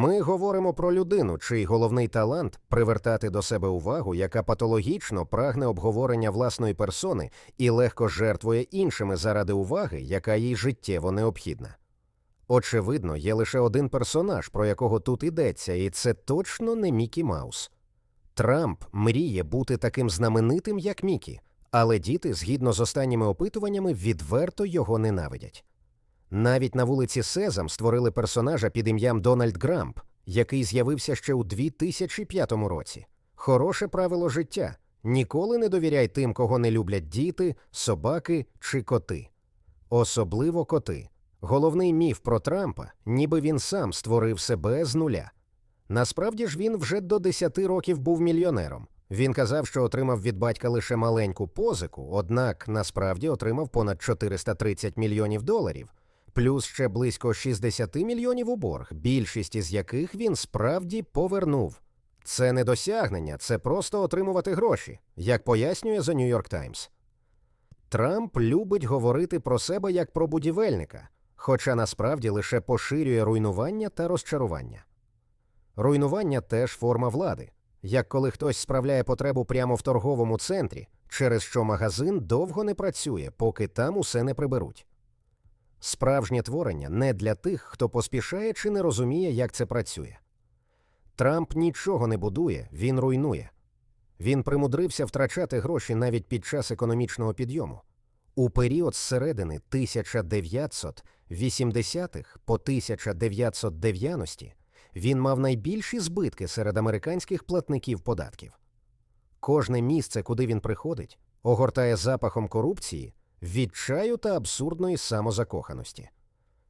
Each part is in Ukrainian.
Ми говоримо про людину, чий головний талант привертати до себе увагу, яка патологічно прагне обговорення власної персони і легко жертвує іншими заради уваги, яка їй життєво необхідна. Очевидно, є лише один персонаж, про якого тут йдеться, і це точно не Мікі Маус. Трамп мріє бути таким знаменитим, як Мікі, але діти, згідно з останніми опитуваннями, відверто його ненавидять. Навіть на вулиці Сезам створили персонажа під ім'ям Дональд Грамп, який з'явився ще у 2005 році. Хороше правило життя ніколи не довіряй тим, кого не люблять діти, собаки чи коти. Особливо коти. Головний міф про Трампа, ніби він сам створив себе з нуля. Насправді ж він вже до 10 років був мільйонером. Він казав, що отримав від батька лише маленьку позику, однак насправді отримав понад 430 мільйонів доларів, плюс ще близько 60 мільйонів у борг, більшість із яких він справді повернув. Це не досягнення, це просто отримувати гроші, як пояснює The New York Times. Трамп любить говорити про себе як про будівельника, хоча насправді лише поширює руйнування та розчарування. Руйнування теж форма влади, як коли хтось справляє потребу прямо в торговому центрі, через що магазин довго не працює, поки там усе не приберуть. Справжнє творення не для тих, хто поспішає чи не розуміє, як це працює. Трамп нічого не будує, він руйнує. Він примудрився втрачати гроші навіть під час економічного підйому. У період з середини 1980-х по 1990-ті він мав найбільші збитки серед американських платників податків. Кожне місце, куди він приходить, огортає запахом корупції, відчаю та абсурдної самозакоханості.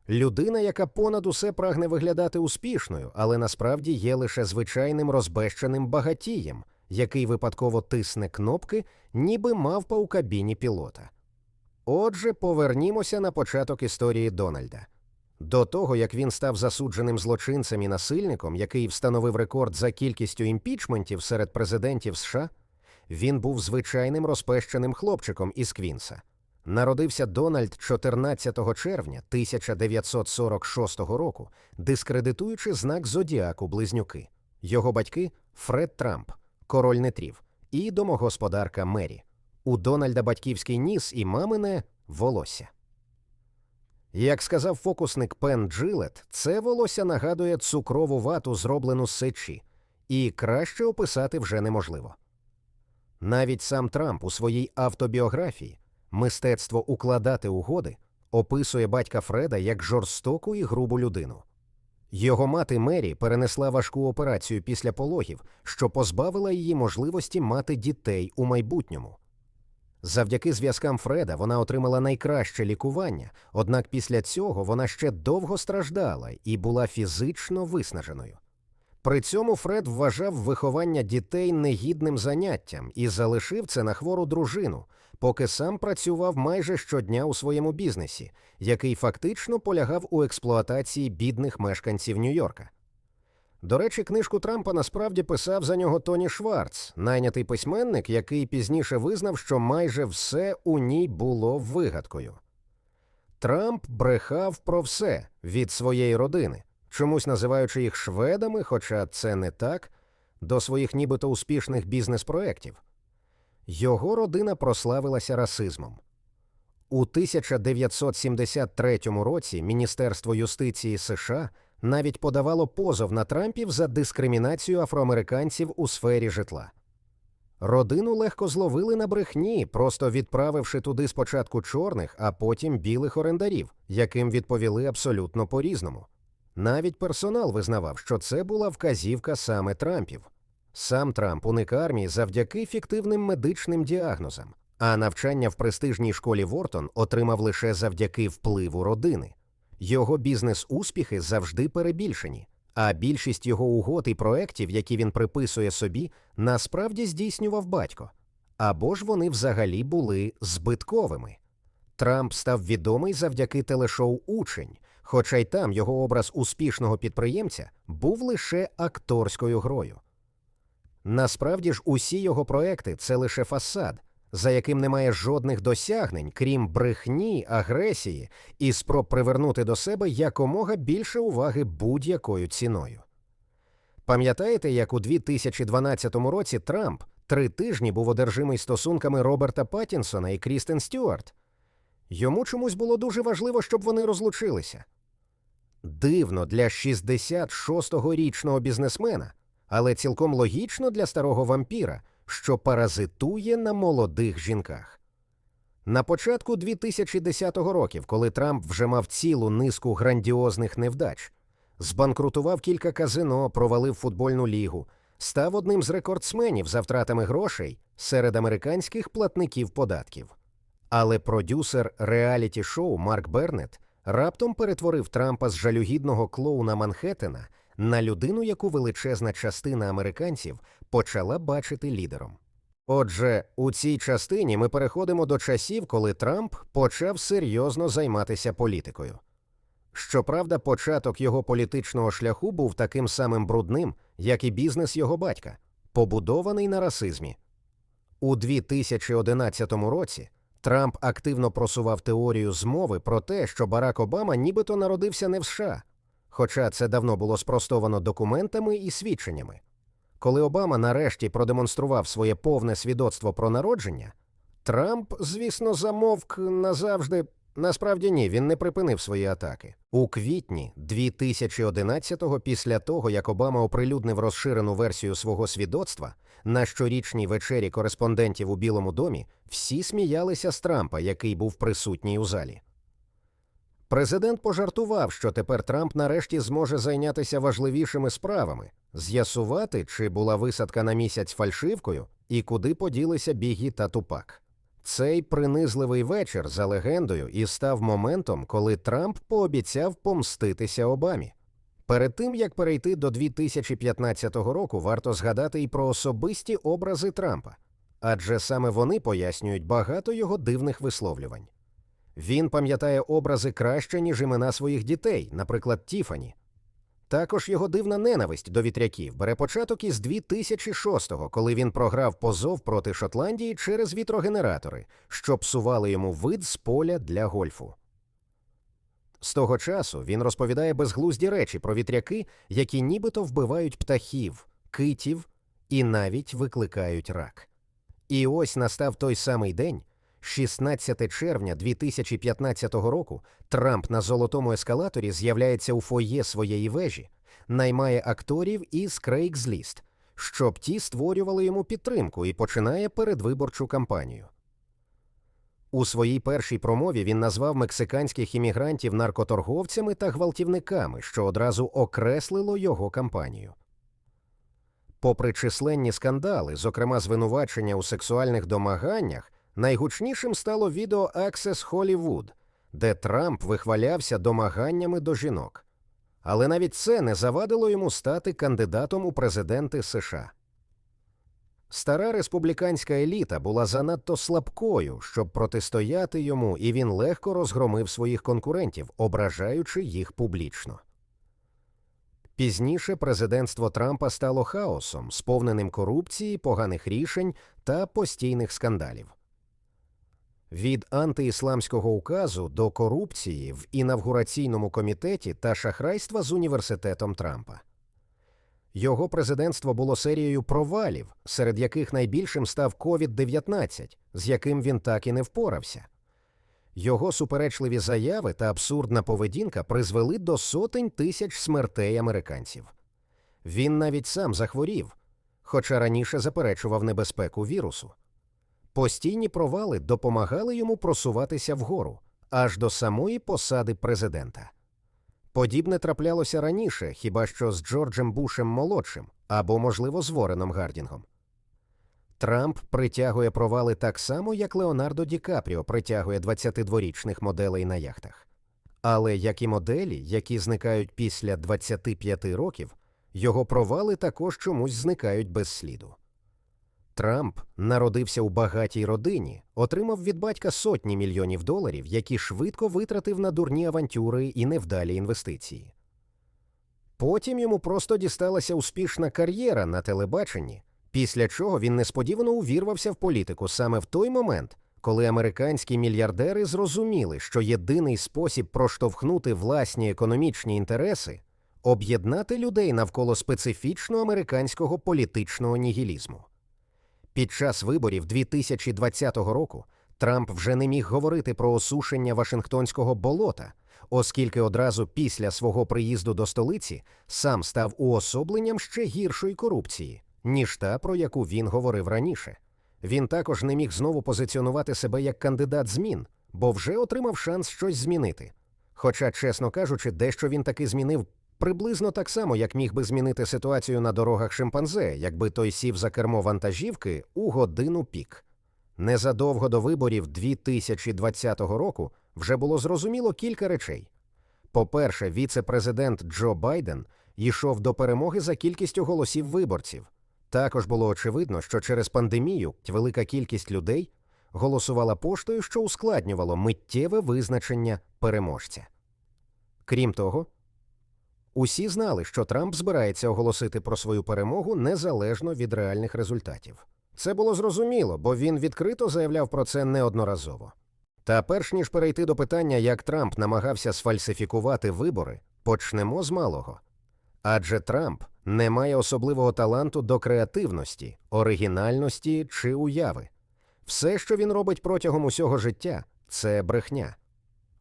Людина, яка понад усе прагне виглядати успішною, але насправді є лише звичайним розбещеним багатієм, який випадково тисне кнопки, ніби мавпа у кабіні пілота. Отже, повернімося на початок історії Дональда. До того, як він став засудженим злочинцем і насильником, який встановив рекорд за кількістю імпічментів серед президентів США, він був звичайним розпещеним хлопчиком із Квінса. Народився Дональд 14 червня 1946 року, дискредитуючи знак зодіаку близнюки. Його батьки Фред Трамп, король нетрів, і домогосподарка Мері. У Дональда батьківський ніс і мамине волосся. Як сказав фокусник Пен Джилет, це волосся нагадує цукрову вату, зроблену з сечі, і краще описати вже неможливо. Навіть сам Трамп у своїй автобіографії Мистецтво укладати угоди описує батька Фреда як жорстоку і грубу людину. Його мати Мері перенесла важку операцію після пологів, що позбавила її можливості мати дітей у майбутньому. Завдяки зв'язкам Фреда вона отримала найкраще лікування, однак після цього вона ще довго страждала і була фізично виснаженою. При цьому Фред вважав виховання дітей негідним заняттям і залишив це на хвору дружину, поки сам працював майже щодня у своєму бізнесі, який фактично полягав у експлуатації бідних мешканців Нью-Йорка. До речі, книжку Трампа насправді писав за нього Тоні Шварц, найнятий письменник, який пізніше визнав, що майже все у ній було вигадкою. Трамп брехав про все від своєї родини, чомусь називаючи їх шведами, хоча це не так, до своїх нібито успішних бізнес-проєктів. Його родина прославилася расизмом. У 1973 році Міністерство юстиції США навіть подавало позов на Трампів за дискримінацію афроамериканців у сфері житла. Родину легко зловили на брехні, просто відправивши туди спочатку чорних, а потім білих орендарів, яким відповіли абсолютно по різному. Навіть персонал визнавав, що це була вказівка саме Трампів. Сам Трамп уник армії завдяки фіктивним медичним діагнозам, а навчання в престижній школі Вортон отримав лише завдяки впливу родини. Його бізнес-успіхи завжди перебільшені, а більшість його угод і проєктів, які він приписує собі, насправді здійснював батько. Або ж вони взагалі були збитковими. Трамп став відомий завдяки телешоу Учень, хоча й там його образ успішного підприємця був лише акторською грою. Насправді ж усі його проекти це лише фасад, за яким немає жодних досягнень, крім брехні, агресії і спроб привернути до себе якомога більше уваги будь-якою ціною. Пам'ятаєте, як у 2012 році Трамп три тижні був одержимий стосунками Роберта Паттінсона і Крістен Стюарт? Йому чомусь було дуже важливо, щоб вони розлучилися. Дивно для 66-річного бізнесмена, але цілком логічно для старого вампіра, що паразитує на молодих жінках. На початку 2010 років, коли Трамп вже мав цілу низку грандіозних невдач, збанкрутував кілька казино, провалив футбольну лігу, став одним з рекордсменів за втратами грошей серед американських платників податків. Але продюсер реаліті шоу Марк Бернет раптом перетворив Трампа з жалюгідного клоуна Манхеттена на людину, яку величезна частина американців почала бачити лідером. Отже, у цій частині ми переходимо до часів, коли Трамп почав серйозно займатися політикою. Щоправда, початок його політичного шляху був таким самим брудним, як і бізнес його батька, побудований на расизмі. У 2011 році Трамп активно просував теорію змови про те, що Барак Обама нібито народився не в США, хоча це давно було спростовано документами і свідченнями. Коли Обама нарешті продемонстрував своє повне свідоцтво про народження, Трамп, звісно, замовк назавжди. Насправді ні, він не припинив свої атаки. У квітні 2011-го, після того, як Обама оприлюднив розширену версію свого свідоцтва, на щорічній вечері кореспондентів у Білому домі всі сміялися з Трампа, який був присутній у залі. Президент пожартував, що тепер Трамп нарешті зможе зайнятися важливішими справами, з'ясувати, чи була висадка на місяць фальшивкою і куди поділися Бігі та Тупак. Цей принизливий вечір за легендою і став моментом, коли Трамп пообіцяв помститися Обамі. Перед тим як перейти до 2015 року, варто згадати і про особисті образи Трампа, адже саме вони пояснюють багато його дивних висловлювань. Він пам'ятає образи краще, ніж імена своїх дітей, наприклад, Тіфані. Також його дивна ненависть до вітряків бере початок із 2006-го, коли він програв позов проти Шотландії через вітрогенератори, що псували йому вид з поля для гольфу. З того часу він розповідає безглузді речі про вітряки, які нібито вбивають птахів, китів і навіть викликають рак. І ось настав той самий день, 16 червня 2015 року Трамп на золотому ескалаторі з'являється у фоє своєї вежі, наймає акторів із Craigslist, щоб ті створювали йому підтримку і починає передвиборчу кампанію. У своїй першій промові він назвав мексиканських іммігрантів наркоторговцями та гвалтівниками, що одразу окреслило його кампанію. Попри численні скандали, зокрема звинувачення у сексуальних домаганнях, найгучнішим стало відео Access Hollywood, де Трамп вихвалявся домаганнями до жінок. Але навіть це не завадило йому стати кандидатом у президенти США. Стара республіканська еліта була занадто слабкою, щоб протистояти йому, і він легко розгромив своїх конкурентів, ображаючи їх публічно. Пізніше президентство Трампа стало хаосом, сповненим корупції, поганих рішень та постійних скандалів. Від антиісламського указу до корупції в інавгураційному комітеті та шахрайства з університетом Трампа. Його президентство було серією провалів, серед яких найбільшим став COVID-19, з яким він так і не впорався. Його суперечливі заяви та абсурдна поведінка призвели до сотень тисяч смертей американців. Він навіть сам захворів, хоча раніше заперечував небезпеку вірусу. Постійні провали допомагали йому просуватися вгору аж до самої посади президента. Подібне траплялося раніше, хіба що з Джорджем Бушем молодшим або, можливо, з Вореном Гардінгом. Трамп притягує провали так само, як Леонардо Ді Капріо притягує 22-річних моделей на яхтах. Але як і моделі, які зникають після 25 років, його провали також чомусь зникають без сліду. Трамп народився у багатій родині, отримав від батька сотні мільйонів доларів, які швидко витратив на дурні авантюри і невдалі інвестиції. Потім йому просто дісталася успішна кар'єра на телебаченні, після чого він несподівано увірвався в політику саме в той момент, коли американські мільярдери зрозуміли, що єдиний спосіб проштовхнути власні економічні інтереси об'єднати людей навколо специфічно американського політичного нігілізму. Під час виборів 2020 року Трамп вже не міг говорити про осушення Вашингтонського болота, оскільки одразу після свого приїзду до столиці сам став уособленням ще гіршої корупції, ніж та, про яку він говорив раніше. Він також не міг знову позиціонувати себе як кандидат змін, бо вже отримав шанс щось змінити. Хоча, чесно кажучи, дещо він таки змінив приблизно так само, як міг би змінити ситуацію на дорогах шимпанзе, якби той сів за кермо вантажівки у годину пік. Незадовго до виборів 2020 року вже було зрозуміло кілька речей. По-перше, віце-президент Джо Байден йшов до перемоги за кількістю голосів виборців. Також було очевидно, що через пандемію велика кількість людей голосувала поштою, що ускладнювало миттєве визначення переможця. Крім того, усі знали, що Трамп збирається оголосити про свою перемогу незалежно від реальних результатів. Це було зрозуміло, бо він відкрито заявляв про це неодноразово. Та перш ніж перейти до питання, як Трамп намагався сфальсифікувати вибори, почнемо з малого. Адже Трамп не має особливого таланту до креативності, оригінальності чи уяви. Все, що він робить протягом усього життя, це брехня.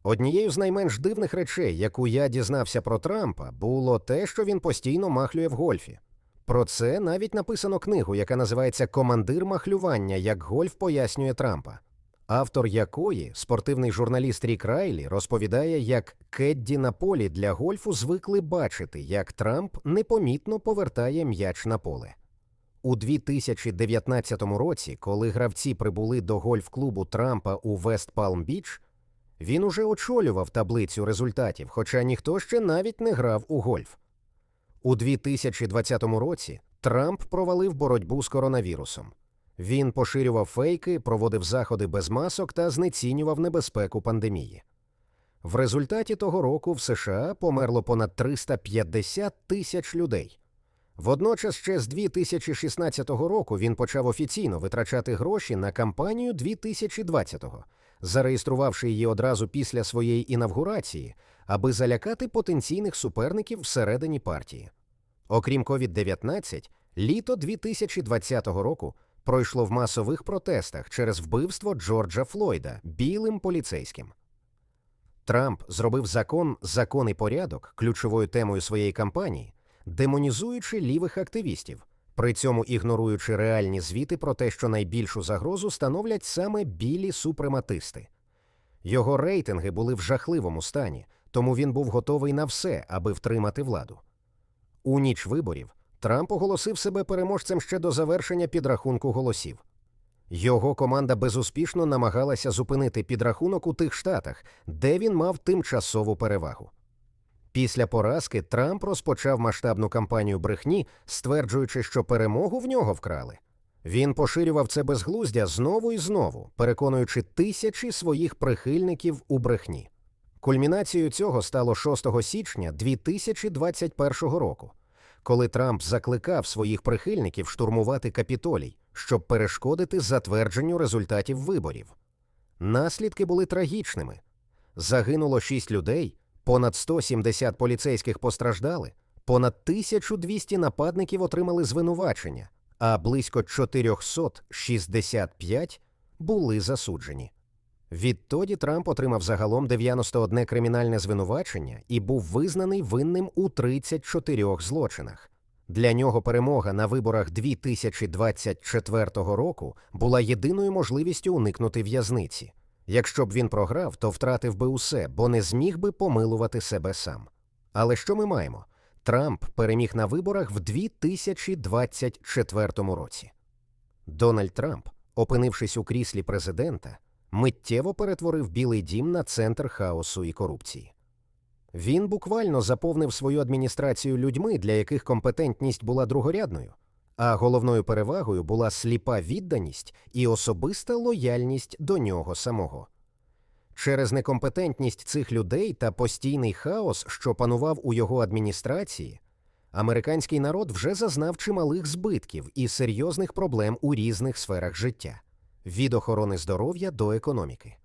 Однією з найменш дивних речей, яку я дізнався про Трампа, було те, що він постійно махлює в гольфі. Про це навіть написано книгу, яка називається Командир махлювання, як гольф пояснює Трампа, автор якої спортивний журналіст Рік Райлі розповідає, як Кедді на полі для гольфу звикли бачити, як Трамп непомітно повертає м'яч на поле. У 2019 році, коли гравці прибули до гольф-клубу Трампа у Вест Палм Біч, він уже очолював таблицю результатів, хоча ніхто ще навіть не грав у гольф. У 2020 році Трамп провалив боротьбу з коронавірусом. Він поширював фейки, проводив заходи без масок та знецінював небезпеку пандемії. В результаті того року в США померло понад 350 тисяч людей. Водночас ще з 2016 року він почав офіційно витрачати гроші на кампанію 2020-го, зареєструвавши її одразу після своєї інавгурації, аби залякати потенційних суперників всередині партії. Окрім COVID-19, літо 2020 року пройшло в масових протестах через вбивство Джорджа Флойда білим поліцейським. Трамп зробив закон Закон і порядок ключовою темою своєї кампанії, демонізуючи лівих активістів, при цьому ігноруючи реальні звіти про те, що найбільшу загрозу становлять саме білі супрематисти. Його рейтинги були в жахливому стані, тому він був готовий на все, аби втримати владу. У ніч виборів Трамп оголосив себе переможцем ще до завершення підрахунку голосів. Його команда безуспішно намагалася зупинити підрахунок у тих штатах, де він мав тимчасову перевагу. Після поразки Трамп розпочав масштабну кампанію брехні, стверджуючи, що перемогу в нього вкрали. Він поширював це безглуздя знову і знову, переконуючи тисячі своїх прихильників у брехні. Кульмінацією цього стало 6 січня 2021 року, коли Трамп закликав своїх прихильників штурмувати капітолій, щоб перешкодити затвердженню результатів виборів. Наслідки були трагічними. Загинуло 6 людей, понад 170 поліцейських постраждали, понад 1200 нападників отримали звинувачення, а близько 465 були засуджені. Відтоді Трамп отримав загалом 91 кримінальне звинувачення і був визнаний винним у 34 злочинах. Для нього перемога на виборах 2024 року була єдиною можливістю уникнути в'язниці. Якщо б він програв, то втратив би усе, бо не зміг би помилувати себе сам. Але що ми маємо? Трамп переміг на виборах в 2024 році. Дональд Трамп, опинившись у кріслі президента, миттєво перетворив Білий дім на центр хаосу і корупції. Він буквально заповнив свою адміністрацію людьми, для яких компетентність була другорядною, а головною перевагою була сліпа відданість і особиста лояльність до нього самого. Через некомпетентність цих людей та постійний хаос, що панував у його адміністрації, американський народ вже зазнав чималих збитків і серйозних проблем у різних сферах життя від охорони здоров'я до економіки.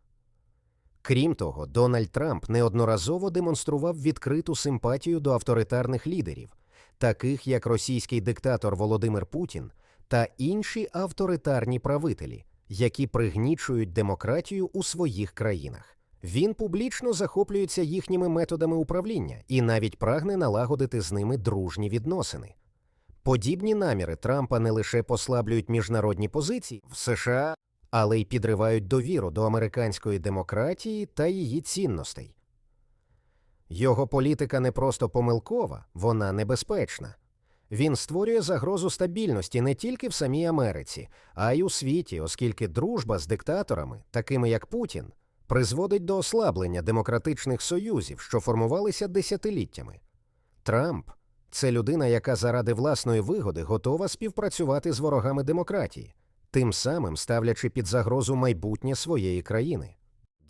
Крім того, Дональд Трамп неодноразово демонстрував відкриту симпатію до авторитарних лідерів, таких як російський диктатор Володимир Путін та інші авторитарні правителі, які пригнічують демократію у своїх країнах. Він публічно захоплюється їхніми методами управління і навіть прагне налагодити з ними дружні відносини. Подібні наміри Трампа не лише послаблюють міжнародні позиції в США, але й підривають довіру до американської демократії та її цінностей. Його політика не просто помилкова, вона небезпечна. Він створює загрозу стабільності не тільки в самій Америці, а й у світі, оскільки дружба з диктаторами, такими як Путін, призводить до ослаблення демократичних союзів, що формувалися десятиліттями. Трамп це людина, яка заради власної вигоди готова співпрацювати з ворогами демократії, тим самим ставлячи під загрозу майбутнє своєї країни.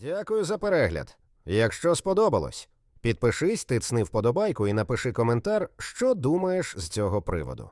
Дякую за перегляд. Якщо сподобалось, підпишись, тицни вподобайку і напиши коментар, що думаєш з цього приводу.